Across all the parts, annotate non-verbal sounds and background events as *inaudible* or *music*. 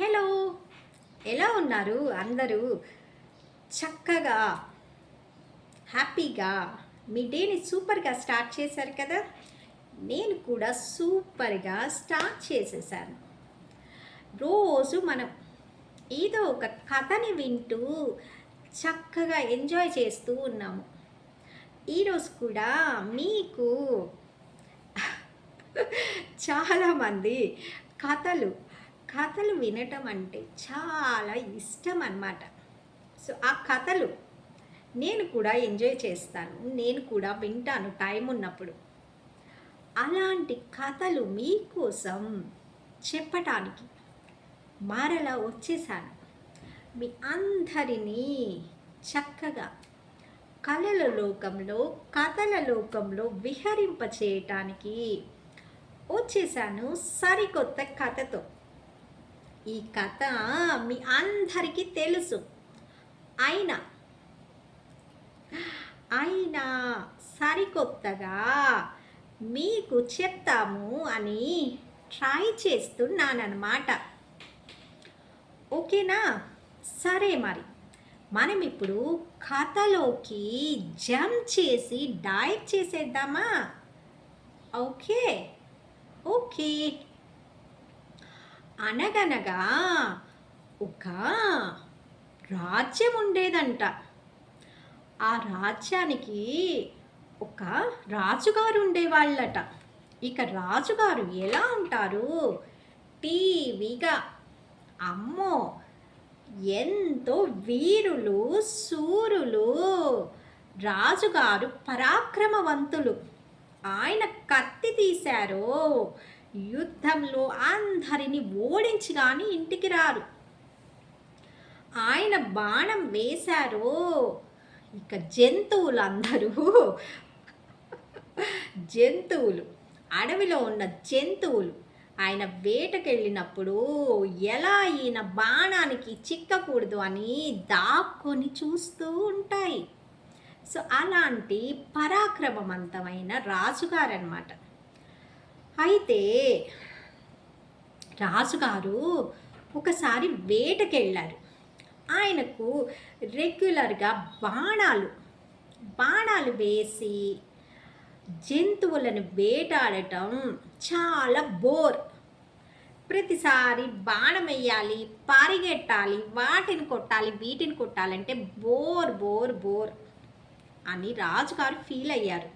Hello. ఎలా ఉన్నారు అందరూ? చక్కగా హ్యాపీగా మీ డేని సూపర్గా స్టార్ట్ చేశారు కదా? నేను కూడా సూపర్గా స్టార్ట్ చేసేసాను. రోజు మనం ఏదో ఒక కథని వింటూ చక్కగా ఎంజాయ్ చేస్తూ ఉన్నాము. ఈరోజు కూడా మీకు *laughs* చాలామంది కథలు కథలు వినటం అంటే చాలా ఇష్టం అన్నమాట. సో ఆ కథలు నేను కూడా ఎంజాయ్ చేస్తాను. నేను కూడా వింటాను టైం ఉన్నప్పుడు. అలాంటి కథలు మీకోసం చెప్పటానికి మారలా వచ్చేసాను. మీ అందరినీ చక్కగా కళల లోకంలో కథల లోకంలో విహరింప చేయటానికి వచ్చేసాను సరికొత్త కథతో. ఈ కథ మీ అందరికీ తెలుసు. అయినా అయినా సరికొత్తగా మీకు చెప్తాము అని ట్రై చేస్తున్నానమాట ఓకేనా? సరే మరి. మనం ఇప్పుడు కథలోకి జంప్ చేసి డైవ్ చేసేద్దామా? ఓకే. ఓకే. అనగనగా ఒక రాజ్యం ఉండేదంట. ఆ రాజ్యానికి ఒక రాజుగారు ఉండేవాళ్ళట. ఇక రాజుగారు ఎలా ఉంటారు? టీవీగా అమ్మో ఎంతో వీరులు సూరులు రాజుగారు పరాక్రమవంతులు. ఆయన కత్తి తీశారు యుద్ధంలో అందరిని ఓడించి కానీ ఇంటికి రారు. ఆయన బాణం వేశారో ఇక జంతువులు అందరూ జంతువులు అడవిలో ఉన్న జంతువులు ఆయన వేటకెళ్ళినప్పుడు ఎలా ఈయన బాణానికి చిక్కకూడదు అని దాక్కొని చూస్తూ ఉంటాయి. సో అలాంటి పరాక్రమవంతమైన రాజుగారనమాట అయితే రాజుగారు ఒకసారి వేటకెళ్ళారు. ఆయనకు రెగ్యులర్గా బాణాలు బాణాలు వేసి జంతువులను వేటాడటం చాలా బోర్. ప్రతిసారి బాణం వేయాలి పరిగెట్టాలి వాటిని కొట్టాలి వీటిని కొట్టాలంటే బోర్ బోర్ బోర్ అని రాజుగారు ఫీల్ అయ్యారు.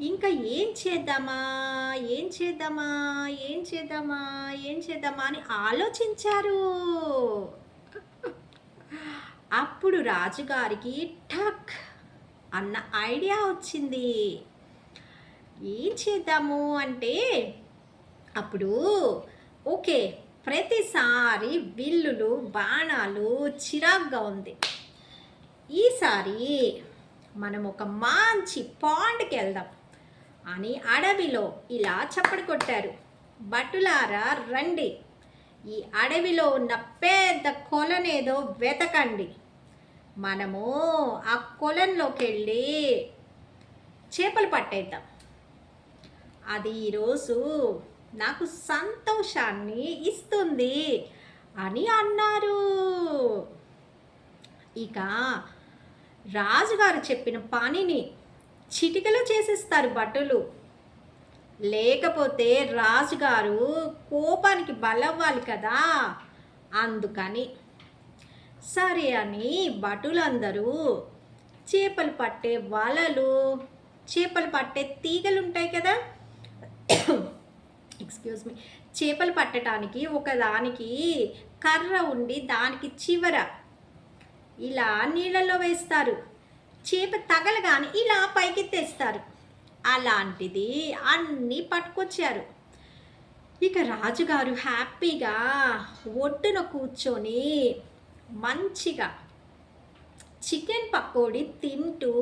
ఇంకా ఏం చేద్దామా? ఏం చేద్దామా? ఏం చేద్దామా? ఏం చేద్దామా అని ఆలోచించారు. అప్పుడు రాజుగారికి టక్ అన్న ఐడియా వచ్చింది. ఏం చేద్దాము అంటే అప్పుడు ఓకే ప్రతిసారి బిల్లులు బాణాలు చిరాగ్గా ఉంది. ఈసారి మనం ఒక మంచి పాండ్కి వెళ్దాం. అని అడవిలో ఇలా చప్పడి కొట్టారు. భటులారా రండి. ఈ అడవిలో ఉన్న పెద్ద కొలనేదో వెతకండి. మనము ఆ కొలంలోకి వెళ్ళి చేపలు పట్టేద్దాం. అది ఈరోజు నాకు సంతోషాన్ని ఇస్తుంది అని అన్నారు. ఇక రాజుగారు చెప్పిన పనిని చిటికలో చేసేస్తారు బట్టలు లేకపోతే రాజుగారు కోపానికి బలవ్వాలి కదా. అందుకని. సరే అని భటులందరూ చేపలు పట్టే వలలు చేపలు పట్టే తీగలు ఉంటాయి కదా. ఎక్స్క్యూజ్ మీ చేపలు పట్టడానికి ఒకదానికి కర్ర ఉండి దానికి చివర. ఇలా నీళ్ళల్లో వేస్తారు. చేప తగలగానే ఇలా పైకెత్తేస్తారు. అలాంటిది అన్నీ పట్టుకొచ్చారు. ఇక రాజుగారు హ్యాపీగా ఒడ్డున కూర్చొని మంచిగా చికెన్ పకోడీ తింటూ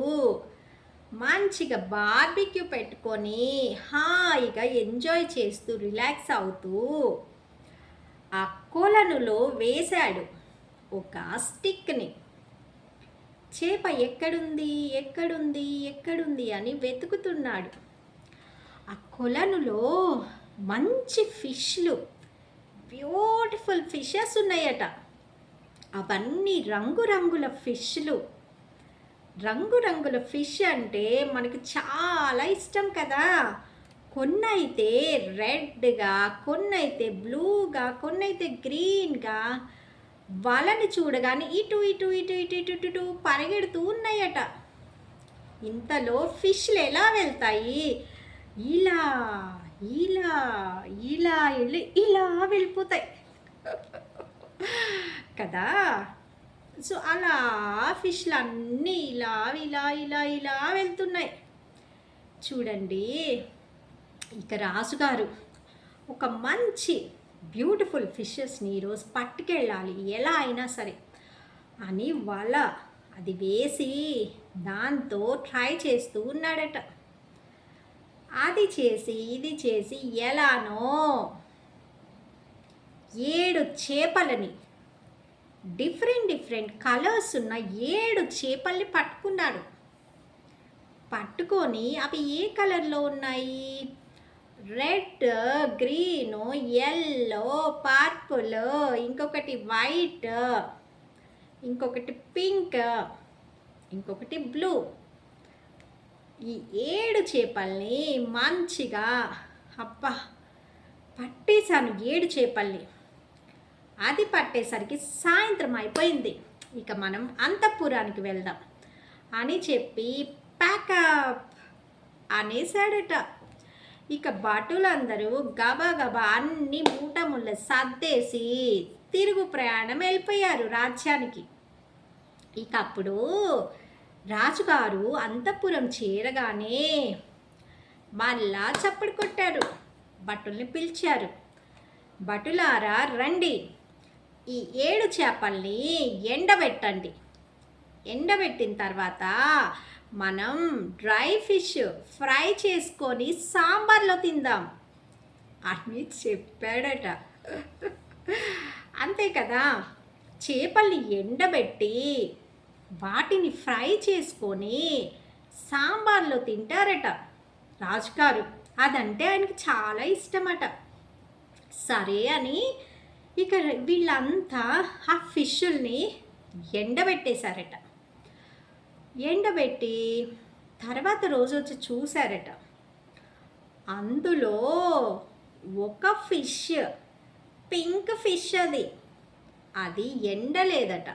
మంచిగా బార్బిక్యూ పెట్టుకొని హాయిగా ఎంజాయ్ చేస్తూ రిలాక్స్ అవుతూ ఆ కొలనులో వేశాడు. ఒక స్టిక్ని. చేప ఎక్కడుంది ఎక్కడుంది ఎక్కడుంది అని వెతుకుతున్నాడు. ఆ కొలనులో మంచి ఫిష్లు బ్యూటిఫుల్ ఫిషెస్ ఉన్నాయట. అవన్నీ రంగురంగుల ఫిష్లు. రంగురంగుల ఫిష్ అంటే మనకి చాలా ఇష్టం కదా. కొన్ని అయితే రెడ్గా కొన్ని అయితే బ్లూగా కొన్ని అయితే గ్రీన్గా వలని చూడగానే ఇటు ఇటు ఇటు ఇటు ఇటు ఇటు ఇటు పరిగెడుతూ ఉన్నాయట. ఇంతలో ఫిష్లు ఎలా వెళ్తాయి? ఇలా ఇలా ఇలా వెళ్ళి ఇలా వెళ్ళిపోతాయి. కదా? సో అలా ఫిష్లు అన్నీ ఇలా ఇలా ఇలా ఇలా వెళ్తున్నాయి. చూడండి ఇక రాజుగారు ఒక మంచి బ్యూటిఫుల్ ఫిషెస్ని ఈరోజు పట్టుకెళ్ళాలి. ఎలా అయినా సరే. అని వల అది వేసి దాంతో ట్రై చేస్తూ ఉన్నాడట. అది చేసి ఇది చేసి ఎలానో ఏడు చేపలని డిఫరెంట్ డిఫరెంట్ కలర్స్ ఉన్న ఏడు చేపల్ని పట్టుకున్నాడు. పట్టుకొని అవి ఏ కలర్లో ఉన్నాయి? రెడ్ గ్రీన్ ఎల్లో పర్పుల్ ఇంకొకటి వైట్ ఇంకొకటి పింక్ ఇంకొకటి బ్లూ. ఈ ఏడు చేపల్ని మంచిగా అబ్బా పట్టేశాను ఏడు చేపల్ని. అది పట్టేసరికి సాయంత్రం అయిపోయింది. ఇక మనం అంతఃపురానికి వెళ్దాం అని చెప్పి ప్యాకప్ అనేసాడట ఇక భటులందరూ గబగబా అన్ని మూటముళ్ళ సర్దేసి తిరుగు ప్రయాణం వెళ్ళిపోయారు రాజ్యానికి. ఇక అప్పుడు రాజుగారు అంతఃపురం చేరగానే మళ్ళా చప్పుడు కొట్టారు. భటుల్ని పిలిచారు. భటులారా రండి. ఈ ఏడు చేపల్ని ఎండబెట్టండి. ఎండబెట్టిన తర్వాత మనం డ్రై ఫిష్ ఫ్రై చేసుకొని సాంబార్లో తిందాం. అని చెప్పాడట. అంతే కదా? చేపల్ని ఎండబెట్టి వాటిని ఫ్రై చేసుకొని సాంబార్లో తింటారట రాజుగారు. అదంటే ఆయనకి చాలా ఇష్టమట. సరే అని ఇక వీళ్ళంతా ఆ ఫిష్ల్ని ఎండబెట్టేశారట. ఎండబెట్టి తర్వాత రోజు వచ్చి చూశారట. అందులో ఒక ఫిష్ పింక్ ఫిష్ అది. అది ఎండలేదట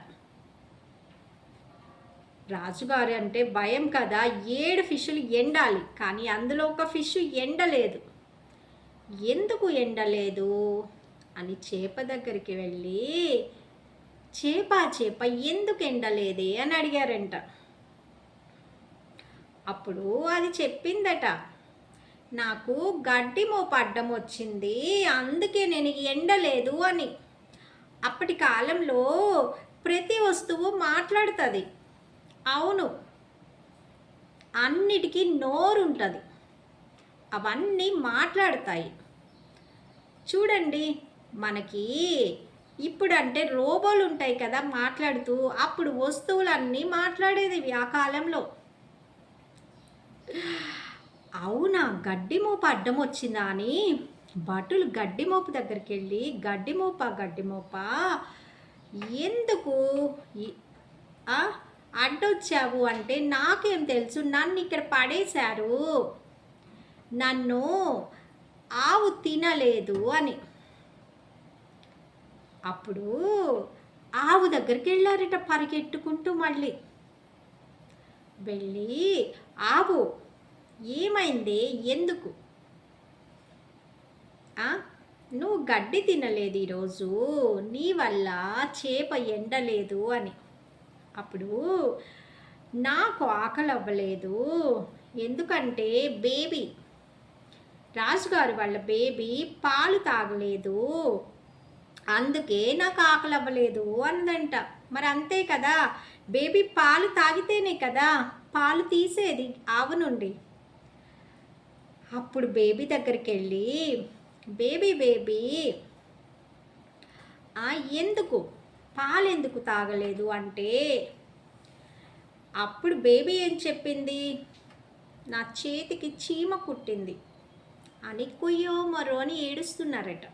రాజుగారు అంటే భయం కదా ఏడు ఫిష్లు ఎండాలి కానీ అందులో ఒక ఫిష్ ఎండలేదు ఎందుకు ఎండలేదు అని చేప దగ్గరికి వెళ్ళి చేప చేప ఎందుకు ఎండలేదే అని అడిగారంట. అప్పుడు అది చెప్పిందట. నాకు గడ్డి మోపు అడ్డం వచ్చింది అందుకే నేను ఎండలేదు అని. అప్పటి కాలంలో ప్రతి వస్తువు మాట్లాడుతుంది. అవును అన్నిటికీ నోరు ఉంటుంది అవన్నీ మాట్లాడతాయి. చూడండి మనకి ఇప్పుడు అంటే రోబోలు ఉంటాయి కదా మాట్లాడుతూ అప్పుడు వస్తువులన్నీ మాట్లాడేది ఆ కాలంలో. అవునా? గడ్డి మోప అడ్డం వచ్చిందా అని? భటులు గడ్డి మోపు దగ్గరికి వెళ్ళి గడ్డి మోప గడ్డి మోప? ఎందుకు? అడ్డొచ్చావు అంటే నాకేం తెలుసు? నన్ను ఇక్కడ పడేశారు. నన్ను ఆవు తినలేదు అని. అప్పుడు ఆవు దగ్గరికి వెళ్ళారట పరిగెట్టుకుంటూ మళ్ళీ. వెళ్ళి ఆపు. ఏమైంది? ఎందుకు? ఆ? నువ్వు గడ్డి తినలేదు ఈరోజు. నీ వల్ల చేప ఎండలేదు అని. అప్పుడు నాకు ఆకలి అవ్వలేదు ఎందుకంటే బేబీ. రాజుగారు వాళ్ళ బేబీ పాలు తాగలేదు. అందుకే నాకు ఆకలి అవ్వలేదు అందంట. మరి అంతే కదా. బేబీ పాలు తాగితేనే కదా. పాలు తీసేది ఆవు నుండి. అప్పుడు బేబీ దగ్గరికి వెళ్ళి బేబీ బేబీ "ఆ, ఎందుకు? పాలు ఎందుకు తాగలేదు? అంటే అప్పుడు బేబీ ఏం చెప్పింది? నా చేతికి చీమ కుట్టింది. అని కుయ్యో మరో అని ఏడుస్తున్నారట.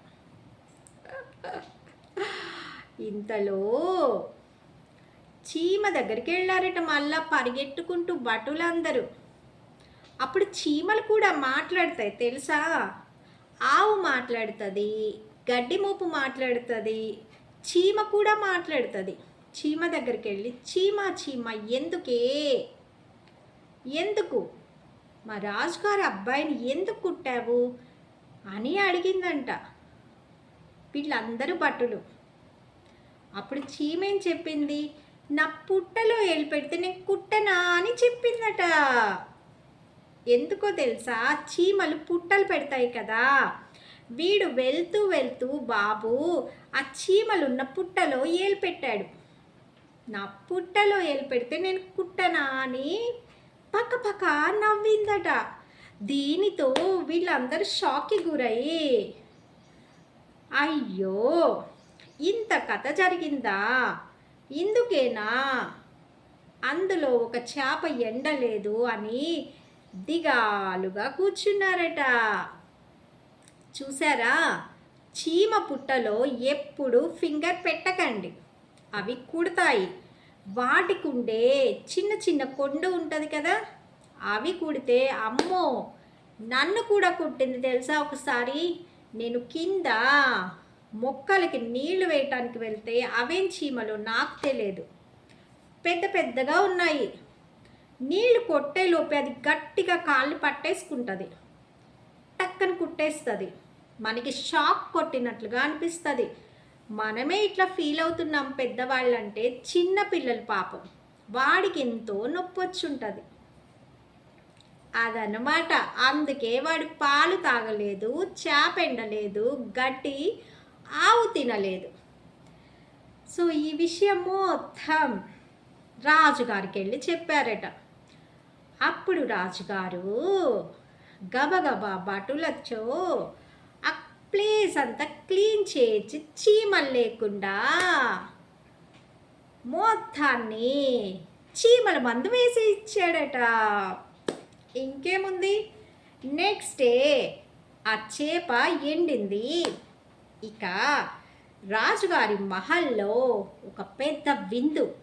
ఇంతలో చీమ దగ్గరికి వెళ్ళారట మళ్ళా పరిగెట్టుకుంటూ భటులందరూ. అప్పుడు చీమలు కూడా మాట్లాడతాయి తెలుసా? ఆవు మాట్లాడుతుంది గడ్డి మూపు మాట్లాడుతుంది చీమ కూడా మాట్లాడుతుంది. చీమ దగ్గరికి వెళ్ళి చీమ చీమ ఎందుకే? ఎందుకు? మా రాజుగారు అబ్బాయిని ఎందుకు కుట్టావు? అని అడిగిందంట. వీళ్ళందరూ భటులు. అప్పుడు చీమ ఏం చెప్పింది? నా పుట్టలో ఏలు పెడితే నేను కుట్టనా అని చెప్పిందట. ఎందుకో తెలుసా? చీమలు పుట్టలు పెడతాయి కదా. వీడు వెళ్తూ వెళ్తూ బాబు ఆ చీమలున్న పుట్టలో ఏలు పెట్టాడు నా పుట్టలో ఏలు పెడితే నేను కుట్టనా అని పక్క పక్క నవ్విందట. దీనితో వీళ్ళందరూ షాక్కి గురయ్యి అయ్యో ఇంత కథ జరిగిందా? ఇందుకేనా? అందులో ఒక చేప ఎండలేదు అని దిగాలుగా కూర్చున్నారట. చూసారా చీమ పుట్టలో ఎప్పుడు ఫింగర్ పెట్టకండి. అవి కుడతాయి. వాటికుండే చిన్న చిన్న కొండు ఉంటుంది కదా? అవి కుడితే అమ్మో! నన్ను కూడా కుట్టింది తెలుసా ఒకసారి? నేను కింద? మొక్కలకి నీళ్ళు వేయటానికి వెళ్తే అవేం చీమలు? నాకు తెలియదు. పెద్ద పెద్దగా ఉన్నాయి. నీళ్ళు కొట్టేలోపే అది గట్టిగా కాళ్ళు పట్టేసుకుంటుంది. టక్కన కుట్టేస్తుంది. మనకి షాక్ కొట్టినట్లుగా అనిపిస్తుంది. మనమే ఇట్లా ఫీల్ అవుతున్నాం పెద్దవాళ్ళంటే చిన్న పిల్లలు పాపం. వాడికి ఎంతో నొప్పి వచ్చుంటుంది. అదనమాట అందుకే వాడు పాలు తాగలేదు చేపెండలేదు గట్టి గడ్డి ఆవు తినలేదు. సో ఈ విషయం మొత్తం రాజుగారికి వెళ్ళి చెప్పారట. అప్పుడు రాజుగారు గబగబా బటులచ్చో ఆ ప్లేస్ అంతా క్లీన్ చేసి చీమలు లేకుండా మొత్తాన్ని చీమల మందు వేసి ఇచ్చాడట. ఇంకేముంది? నెక్స్ట్ డే ఆ చేప ఎండింది. ఇక రాజుగారి మహల్లో ఒక పెద్ద విందు.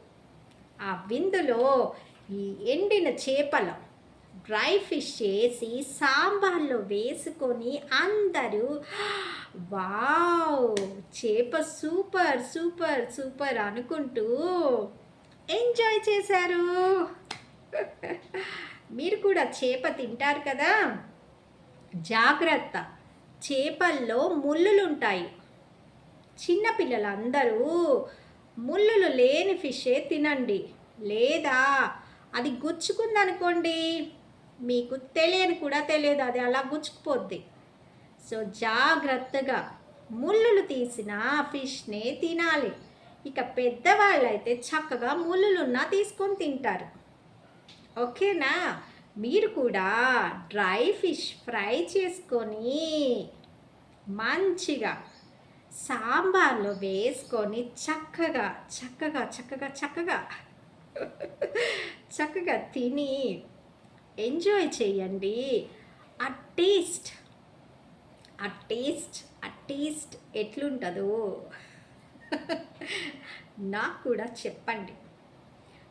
ఆ విందులో ఈ ఎండిన చేపలు డ్రై ఫిష్ చేసి సాంబార్లో వేసుకొని అందరూ వావ్ చేప సూపర్ సూపర్ సూపర్ అనుకుంటూ ఎంజాయ్ చేశారు. మీరు కూడా చేప తింటారు కదా? జాగ్రత్త. చేపల్లో ముళ్ళులుంటాయి. చిన్నపిల్లలందరూ ముళ్ళులు లేని ఫిషే తినండి. లేదా అది గుచ్చుకుందనుకోండి. మీకు తెలియని కూడా తెలియదు. అది అలా గుచ్చుకుపోద్ది. సో జాగ్రత్తగా ముళ్ళులు తీసిన ఫిష్నే తినాలి. ఇక పెద్దవాళ్ళు అయితే చక్కగా ముళ్ళులున్నా తీసుకొని తింటారు. ఓకేనా? మీరు కూడా డ్రై ఫిష్ ఫ్రై చేసుకొని మంచిగా సాంబార్లో వేసుకొని చక్కగా చక్కగా చక్కగా చక్కగా చక్కగా తిని ఎంజాయ్ చేయండి. ఆ టేస్ట్ ఆ టేస్ట్ ఆ టేస్ట్ ఎట్లుంటుందో నాకు కూడా చెప్పండి.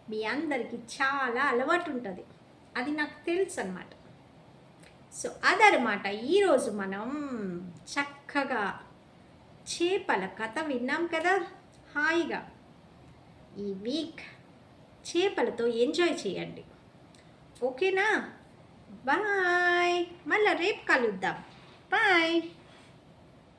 మీ అందరికీ చాలా అలవాటు ఉంటుంది. అది నాకు తెలుసు అనమాట సో అదనమాట ఈరోజు మనం చక్కగా చేపల కథ విన్నాం కదా? హాయిగా. ఈ వీక్ చేపలతో ఎంజాయ్ చేయండి. ఓకేనా? బాయ్. మళ్ళీ రేపు కలుద్దాం. బాయ్.